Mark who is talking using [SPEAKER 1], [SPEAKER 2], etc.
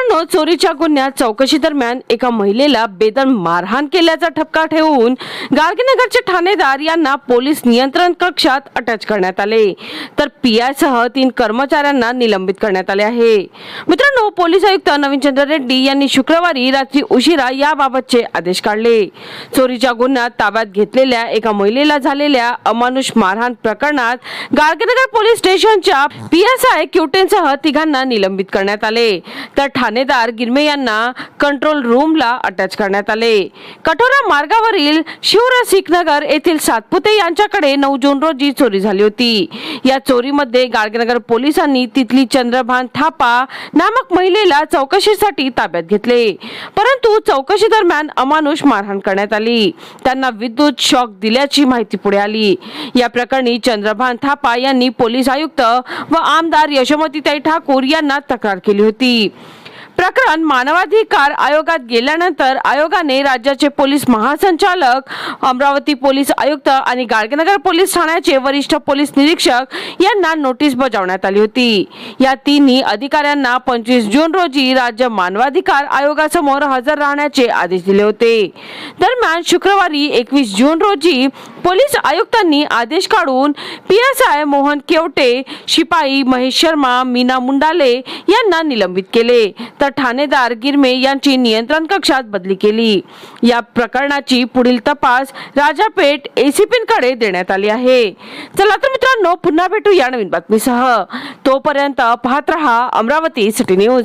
[SPEAKER 1] मित्रांनो चोरीच्या गुन्ह्यात चौकशी दरम्यान एका महिलेला बेदम मारहाण केल्याचा ठपका ठेवून गाडगेनगरचे ठाणेदार यांना पोलीस नियंत्रण कक्षात अटॅच करण्यात आले. तर पी आय सह तीन कर्मचाऱ्यांना निलंबित करण्यात आले आहे. मित्रांनो पोलीस आयुक्त नवीनचंद्र रेड्डी यांनी शुक्रवारी रात्री उशिरा याबाबतचे आदेश काढले. चोरीच्या गुन्ह्यात ताब्यात घेतलेल्या एका महिलेला झालेल्या अमानुष मारहाण प्रकरणात गाडगेनगर पोलीस स्टेशनच्या पी एस पीएसआय क्युटेनसह तिघांना निलंबित करण्यात आले. तर ठाणेदार गिरमे यांना कंट्रोल रूमला अटॅच करण्यात आले. कठोरा मार्गावरील शिवरसिक नगर येथील सातपुते यांच्याकडे नऊ जून रोजी चोरी झाली होती. या चोरीमध्ये गाडगेनगर पोलिसांनी तिथली चंद्रभान थापा नामक महिलेला चौकशीसाठी ताब्यात घेतले. परंतु चौकशी दरम्यान अमानुष मारहाण करण्यात आली. त्यांना विद्युत शॉक दिल्याची माहिती पुढे आली. या प्रकरणी चंद्रभान थापा यांनी पोलीस आयुक्त व आमदार यशोमतीताई ठाकूर यांना तक्रार केली होती. प्रकरण मानवाधिकार आयोगात गेल्यानंतर आयोगाने राज्याचे पोलीस महासंचालक अमरावती पोलीस आयुक्त आणि गाडगेनगर पोलीस ठाण्याचे वरिष्ठ पोलीस निरीक्षक यांना नोटीस बजावण्यात आली होती. या तिन्ही अधिकाऱ्यांना पंचवीस जून रोजी राज्य मानवाधिकार आयोगासमोर हजर राहण्याचे आदेश दिले होते. दरम्यान शुक्रवारी एकवीस जून रोजी पोलीस आयुक्तांनी आदेश काढून P S I Mohan Kewate शिपाई महेश शर्मा मीना मुंडाले यांना निलंबित केले. तर ठाणेदार गिरमे यांची नियंत्रण कक्षात बदली केली. या प्रकरणाची पुढील तपास राजापेठ एसीपींकडे देण्यात आली आहे. चला तर मित्रांनो पुन्हा भेटू या नवीन बातमीसह. तोपर्यंत पाहत रहा अमरावती सिटी न्यूज.